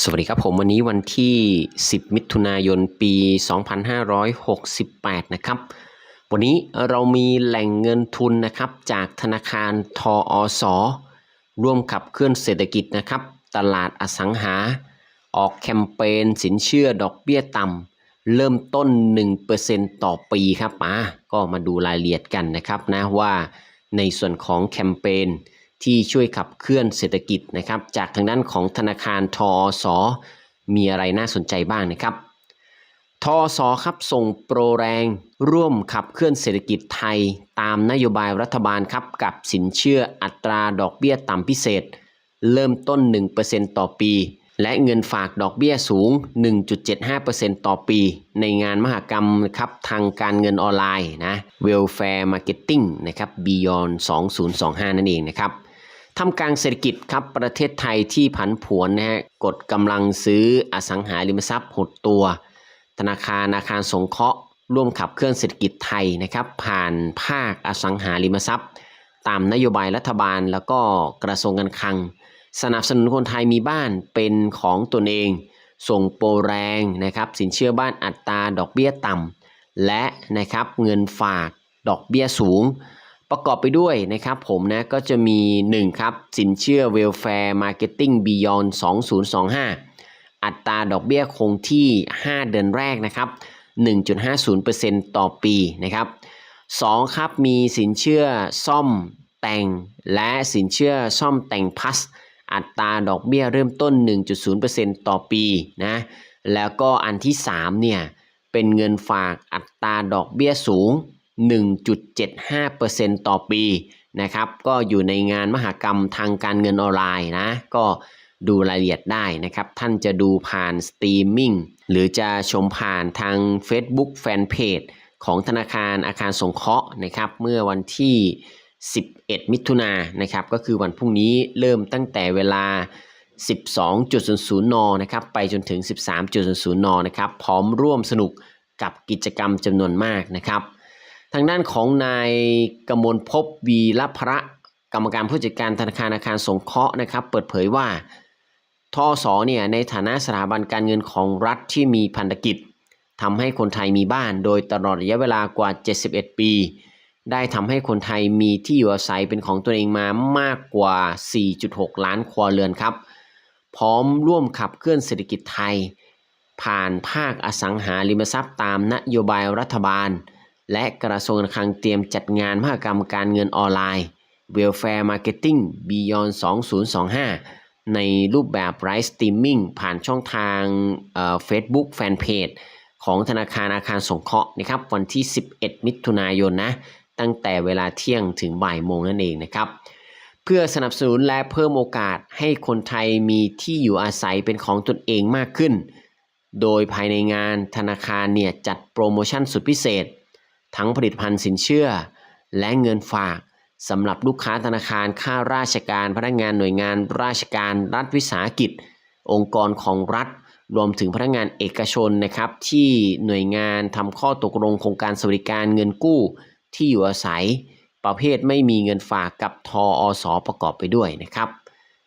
สวัสดีครับผมวันนี้วันที่ 10 มิถุนายนปี 2568 นะครับ วันนี้เรามีแหล่งเงินทุนนะครับ จากธนาคารทออสอร่วมขับเคลื่อนเศรษฐกิจนะครับ ตลาดอสังหา ออกแคมเปญสินเชื่อดอกเบี้ยต่ำเริ่มต้น 1%ต่อปีครับอะก็มาดูรายละเอียดกันนะครับนะว่าในส่วนของแคมเปญ ที่ช่วยขับเคลื่อนเศรษฐกิจนะครับ จากทางด้านของธนาคารทอสอมีอะไรน่าสนใจบ้างนะครับทอสอครับส่งโปรแรงร่วมขับเคลื่อนเศรษฐกิจไทย ตามนโยบายรัฐบาลครับกับสินเชื่ออัตราดอกเบี้ยต่ำพิเศษ เริ่มต้น 1%ต่อปี และเงินฝากดอกเบี้ยสูง 1.75%ต่อปี ในงานมหกรรมครับทางการเงินออนไลน์นะ Welfare Marketing นะครับ Beyond 2025 นั่นเองนะครับ ทำกลางเศรษฐกิจครับประเทศไทยที่ผันผวนนะฮะกดกำลังซื้ออสังหาริมทรัพย์หดตัว ธนาคารอาคารสงเคราะห์ ร่วมขับเคลื่อนเศรษฐกิจไทยนะครับผ่านภาคอสังหาริมทรัพย์ ตามนโยบายรัฐบาลแล้วก็กระทรวงการคลัง สนับสนุนคนไทยมีบ้านเป็นของตนเอง ส่งโปรแรงนะครับสินเชื่อบ้านอัตราดอกเบี้ยต่ำและนะครับเงินฝากดอกเบี้ยสูง ประกอบไปด้วยนะครับผมนะก็จะมี 1 ครับ สินเชื่อ Welfare Marketing Beyond 2025 อัตราดอกเบี้ยคงที่ 5 เดือนแรกนะครับ 1.50%ต่อปีนะครับ 2 ครับมีสินเชื่อซ่อมแต่ง และสินเชื่อซ่อมแต่งพัสอัตราดอกเบี้ยเริ่มต้น 1.0%ต่อปีนะแล้วก็อันที่ 3 เนี่ย เป็นเงินฝากอัตราดอกเบี้ยสูง 1.75%ต่อปีนะครับ ก็อยู่ในงานมหกรรมทางการเงินออนไลน์นะ ก็ดูรายละเอียดได้นะครับ ท่านจะดูผ่านสตรีมมิ่งหรือจะชมผ่านทาง Facebook Fanpage ของธนาคารอาคารสงเคราะห์นะครับ เมื่อวันที่ 11 มิถุนายนนะครับ ก็คือวันพรุ่งนี้เริ่มตั้งแต่เวลา 12.00 น นะครับ ไปจนถึง 13.00 น นะครับ พร้อมร่วมสนุกกับกิจกรรมจำนวนมากนะครับ ทางด้านของนายกมลภพวีรพระกรรมการผู้จัดการธนาคารอาคารสงเคราะห์นะครับ เปิดเผยว่าทอสอเนี่ยในฐานะสถาบันการเงินของรัฐที่มีพันธกิจทำให้คนไทยมีบ้าน โดยตลอดระยะเวลากว่า 71 ปี ได้ทำให้คนไทยมีที่อยู่อาศัยเป็นของตัวเองมามากกว่า 4.6 ล้านครัวเรือนครับ พร้อมร่วมขับเคลื่อนเศรษฐกิจไทย ผ่านภาคอสังหาริมทรัพย์ตามนโยบายรัฐบาล และกระทรวงการคลังเตรียมจัดงานมหกรรมการเงินออนไลน์ Welfare Marketing Beyond 2025 ในรูปแบบไลฟ์สตรีมมิ่งผ่านช่องทางเฟซบุ๊กแฟนเพจของธนาคารอาคารสงเคราะห์นะครับวันที่ 11 มิถุนายนนะตั้งแต่เวลาเที่ยงถึงบ่ายโมงนั่นเองนะครับ เพื่อสนับสนุนและเพิ่มโอกาสให้คนไทยมีที่อยู่อาศัยเป็นของตนเองมากขึ้น โดยภายในงานธนาคารเนี่ยจัดโปรโมชั่นสุดพิเศษ ทั้งผลิตภัณฑ์สินเชื่อ และเงินฝากสำหรับลูกค้าธนาคารข้าราชการ พนักงานหน่วยงานราชการรัฐวิสาหกิจ องค์กรของรัฐ รวมถึงพนักงานเอกชนนะครับ ที่หน่วยงานทำข้อตกลงโครงการสวัสดิการเงินกู้ ที่อยู่อาศัย ประเภทไม่มีเงินฝากกับทออสประกอบไปด้วยนะครับ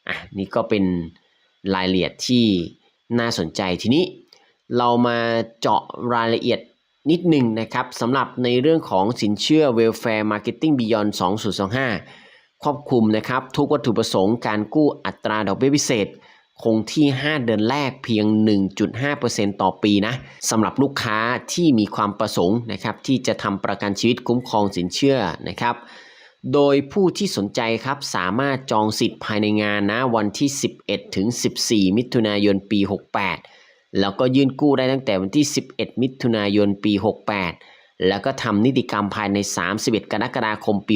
อะนี่ก็เป็นรายละเอียดที่น่าสนใจทีนี้ เรามาเจาะรายละเอียด นิดหนึ่งนะครับสำหรับในเรื่องของสินเชื่อ Welfare Marketing Beyond 2025 ครอบคลุมนะครับ ทุกวัตถุประสงค์การกู้อัตราดอกเบี้ยพิเศษ คงที่ 5 เดือนแรกเพียง 1.5%ต่อปีนะสำหรับลูกค้าที่มีความประสงค์นะครับที่จะทำประกันชีวิตคุ้มครองสินเชื่อนะครับโดยผู้ที่สนใจครับสามารถจองสิทธิ์ภายในงานนะวันที่ 11ถึง14 มิถุนายนปี 68 แล้วก็ยื่นกู้ได้ตั้งแต่วันที่ 11 มิถุนายนปี 68 แล้วก็ทำนิติกรรมภายใน 31 กรกฎาคมปี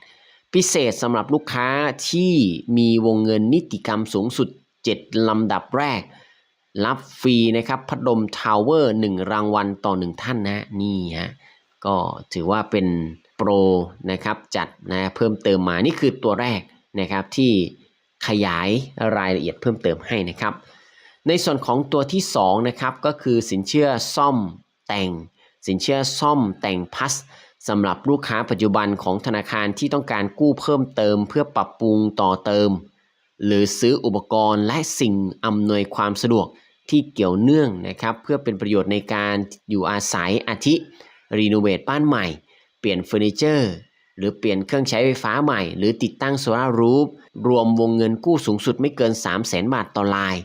68 พิเศษสำหรับลูกค้าที่มีวงเงินนิติกรรมสูงสุด 7 ลำดับแรก รับฟรีนะครับพัดลมทาวเวอร์ 1 รางวัลต่อ 1 ท่านนะนี่ฮะก็ถือว่าเป็นโปรนะครับจัดนะเพิ่มเติมมานี่คือตัวแรกนะครับที่ขยายรายละเอียดเพิ่มเติมให้นะครับ ในส่วนของตัวที่2นะครับก็คือสินเชื่อซ่อมแต่ง สินเชื่อซ่อมแต่งพัสสำหรับลูกค้าปัจจุบันของธนาคารที่ต้องการกู้เพิ่มเติม เพื่อปรับปรุงต่อเติม หรือซื้ออุปกรณ์และสิ่งอำนวยความสะดวกที่เกี่ยวเนื่องนะครับเพื่อเป็นประโยชน์ในการอยู่อาศัยอาทิรีโนเวทบ้านใหม่ เปลี่ยนเฟอร์นิเจอร์หรือเปลี่ยนเครื่องใช้ไฟฟ้าใหม่ หรือติดตั้งโซลาร์รูฟรวมวงเงินกู้สูงสุดไม่เกิน 3 0 0 0 0 0 บาทต่อราย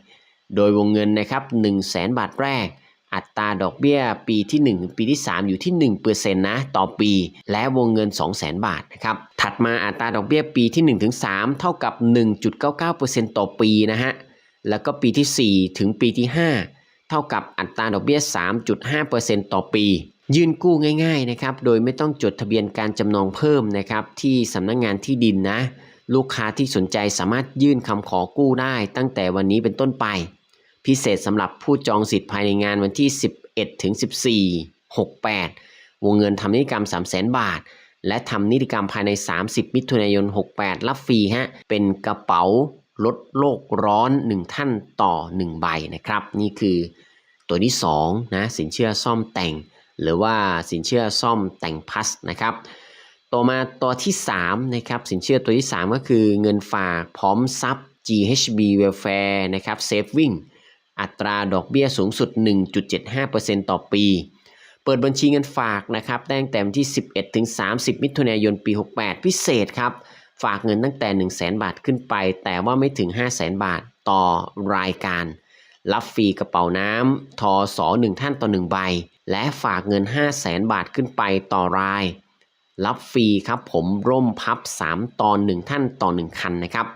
โดยวงเงินนะครับ1 0 0 0 0 0บาทแรก อัตราดอกเบี้ยปีที่1ถึงปีที่ 3 อยู่ที่ 1%นะต่อปี และวงเงิน 200,000 บาทนะครับถัดมาอัตราดอกเบี้ยปีที่ 1 ถึง 3 เท่ากับ 1.99%ต่อปีนะฮะแล้วก็ปีที่ 4 ถึงปีที่ 5 เท่ากับอัตราดอกเบี้ย 3.5%ต่อปียื่นกู้ง่ายๆนะครับ โดยไม่ต้องจดทะเบียนการจำนองเพิ่มนะครับ ที่สำนักงงานที่ดินนะ ลูกค้าที่สนใจสามารถยื่นคำขอกู้ได้ตั้งแต่วันนี้เป็นต้นไป พิเศษสำหรับผู้จองสิทธิ์ภายในงานวันที่ 11ถึง14 68 วงเงินทำนิติกรรม 3 0 0 0 0 0 บาท และทำนิติกรรมภายใน 30 มิถุนายน 68 รับฟรีฮะ เป็นกระเป๋าลดโลกร้อน 1 ท่านต่อ 1 ใบนะครับ นี่คือตัวที่2นะสินเชื่อซ่อมแต่ง หรือว่าสินเชื่อซ่อมแต่งพัสนะครับ ต่อมาตัวที่3นะครับสินเชื่อตัวที่ 3 ก็คือเงินฝากพร้อมทรัพย์ GHB Welfare นะครับ Saving อัตราดอกเบี้ยสูงสุด 1.75%ต่อปี เปิดบัญชีเงินฝากนะครับตั้งแต่วันที่ 11 ถึง 30 มิถุนายนปี 68 พิเศษครับ ฝากเงินตั้งแต่ 1 0 0 0 0 0 บาทขึ้นไป แต่ว่าไม่ถึง 5 0 0 0 0 0 บาทต่อรายการ รับฟรีกระเป๋าน้ำทอสอ1ท่านต่อ 1 ใบ และฝากเงิน 5 0 0 0 0 0 บาทขึ้นไปต่อราย รับฟรีครับผมร่มพับ 3 ตอน 1 ท่านต่อ 1 คันนะครับ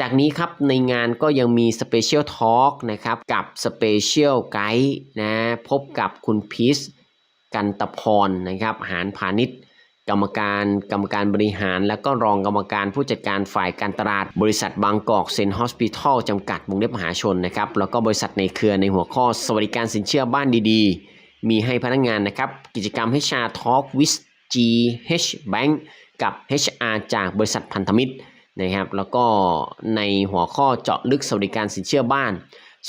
จากนี้ครับในงานก็ยังมีสเปเชียลทอล์กนะครับกับสเปเชียลไกด์นะพบกับคุณพีชกันตพรนะครับหารพาณิชย์กรรมการกรรมการบริหาร และก็รองกรรมการผู้จัดการฝ่ายการตลาด บริษัทบางกอกเซนฮอสพิทอลจำกัดวงเล็บมหาชนนะครับแล้วก็บริษัทในเครือในหัวข้อสวัสดิการสินเชื่อบ้านดีๆ มีให้พนักงานนะครับกิจกรรม HR Talk with GH Bank กับ HR จากบริษัทพันธมิตรนะครับแล้วก็ในหัวข้อเจาะลึกสวัสดิการสินเชื่อบ้าน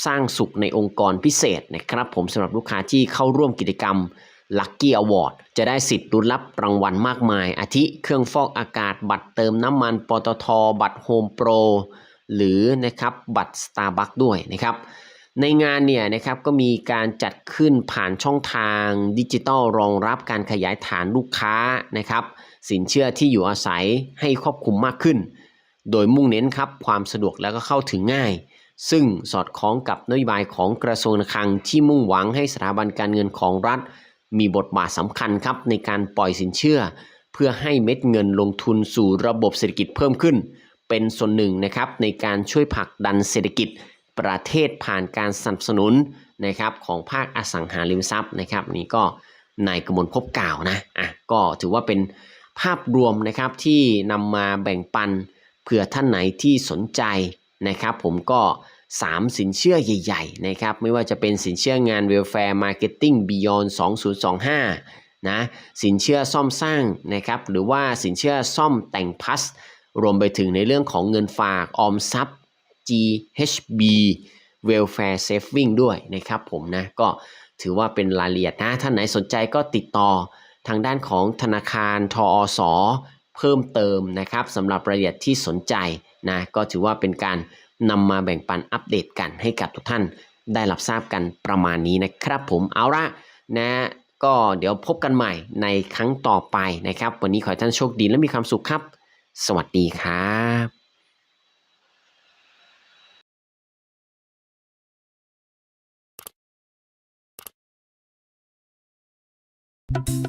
สร้างสุขในองค์กรพิเศษนะครับผมสำหรับลูกค้าที่เข้าร่วมกิจกรรม Lucky Award จะได้สิทธิ์ลุ้นรับรางวัลมากมาย อาทิเครื่องฟอกอากาศ บัตรเติมน้ำมันปตท บัตรโฮมโปรหรือนะครับบัตร Starbucks ด้วยนะครับ ในงานเนี่ยนะครับก็มีการจัดขึ้นผ่านช่องทางดิจิทัลรองรับการขยายฐานลูกค้านะครับ สินเชื่อที่อยู่อาศัยให้ครอบคลุมมากขึ้น โดยมุ่งเน้นครับความสะดวกแล้วก็เข้าถึงง่าย ซึ่งสอดคล้องกับนโยบายของกระทรวงการคลังที่มุ่งหวังให้สถาบันการเงินของรัฐ มีบทบาทสำคัญครับในการปล่อยสินเชื่อ เพื่อให้เม็ดเงินลงทุนสู่ระบบเศรษฐกิจเพิ่มขึ้น เป็นส่วนหนึ่งนะครับในการช่วยผลักดันเศรษฐกิจ ประเทศผ่านการสนับสนุนนะครับของภาคอสังหาริมทรัพย์นะครับนี่ก็นายกมลพบกล่าวนะอะก็ถือว่าเป็นภาพรวมนะครับที่นำมาแบ่งปันเผื่อท่านไหนที่สนใจนะครับ ผมก็ 3 สินเชื่อใหญ่ๆนะครับไม่ว่าจะเป็นสินเชื่องาน Welfare Marketing Beyond 2025นะสินเชื่อซ่อมสร้างนะครับหรือว่าสินเชื่อซ่อมแต่งพัสรวมไปถึงในเรื่องของเงินฝากออมทรัพย์ GHB Welfare Saving ด้วยนะครับผมนะก็ถือว่าเป็นรายละเอียดนะท่านไหนสนใจก็ติดต่อทางด้านของธนาคารทอสอเพิ่มเติมนะครับสำหรับรายละเอียดที่สนใจนะก็ถือว่าเป็นการนำมาแบ่งปันอัปเดตกันให้กับทุกท่านได้รับทราบกันประมาณนี้นะครับผมเอาละนะก็เดี๋ยวพบกันใหม่ในครั้งต่อไปนะครับ วันนี้ขอให้ท่านโชคดีและมีความสุขครับ สวัสดีครับ you.